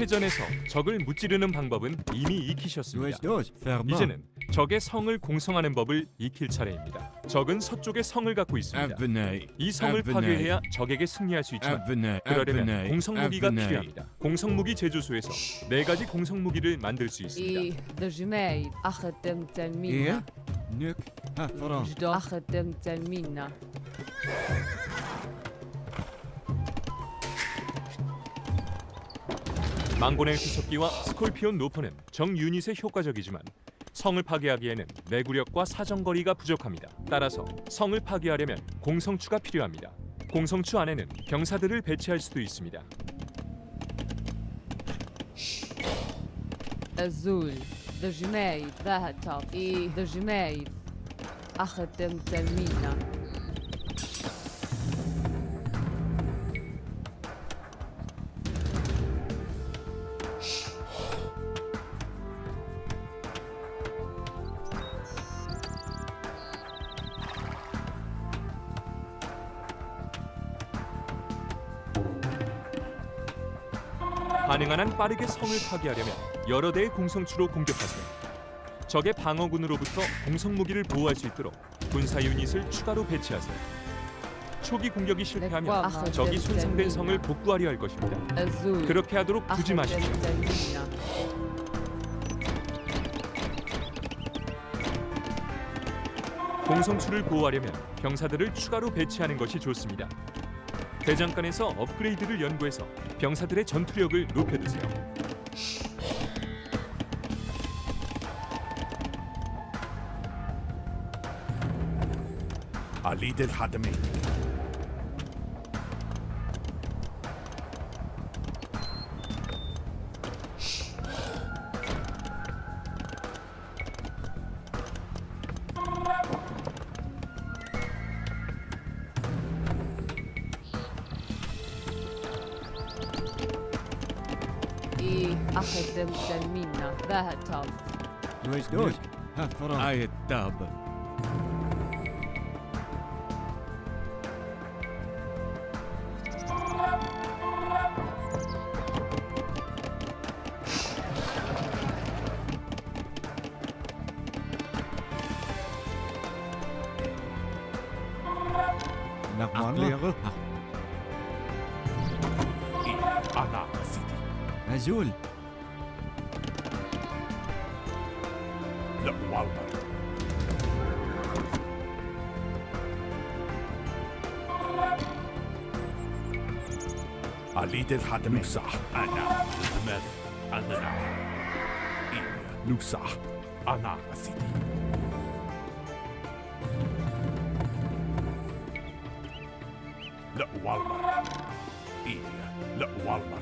회전해서 적을 무찌르는 방법은 이미 익히셨습니다. Dois, Fermat. 이제는 적의 성을 공성하는 법을 익힐 차례입니다. 적은 서쪽에 성을 갖고 있습니다. Abonné. 이 성을 Abonné. 파괴해야 적에게 승리할 수 있지만 Abonné. 그러려면 Abonné. 공성 무기가 Abonné. 필요합니다. 공성 무기 제조소에서 네 가지 공성 무기를 만들 수 있습니다. إيه دجماي أخدم إيه؟ تلمينا Nuk. Ha, Ferrat. جدا 망고넬 비석기와 스콜피온 노퍼는 정유닛에 효과적이지만 성을 파괴하기에는 내구력과 사정거리가 부족합니다. 따라서 성을 파괴하려면 공성추가 필요합니다. 공성추 안에는 병사들을 배치할 수도 있습니다. azul, da Gemeide, da Hatop 가능한 한 빠르게 성을 파괴하려면 여러 대의 공성추로 공격하세요. 적의 방어군으로부터 공성 무기를 보호할 수 있도록 군사 유닛을 추가로 배치하세요. 초기 공격이 실패하면 아, 네. 적이 네. 손상된 성을 복구하려 할 것입니다. 그렇게 하도록 아, 부지마십시오. 네, 공성추를 보호하려면 병사들을 추가로 배치하는 것이 좋습니다. 대장간에서 업그레이드를 연구해서 병사들의 전투력을 높여두세요. عليد إي أحد المسلمين. ذا التاب نويس. نويس. ها فراغ اي التاب. نعم نعم Azul. لا والله. عليد الخدمين صح أنا ماذا أنا إيه نوسع أنا سيدي لا والله. إيه لا والله.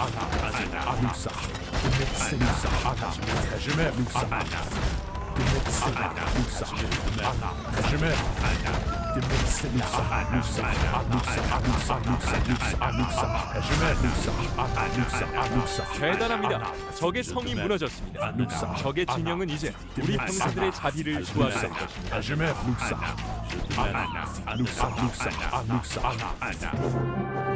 Ana, Ana, Ana, 대단합니다. 적의 성이 무너졌습니다. 적의 진영은 이제 우리 병사들의 자리를 구하게 될 것입니다. 아줌의 묵사 아나 아나 아나 아나 아나 아나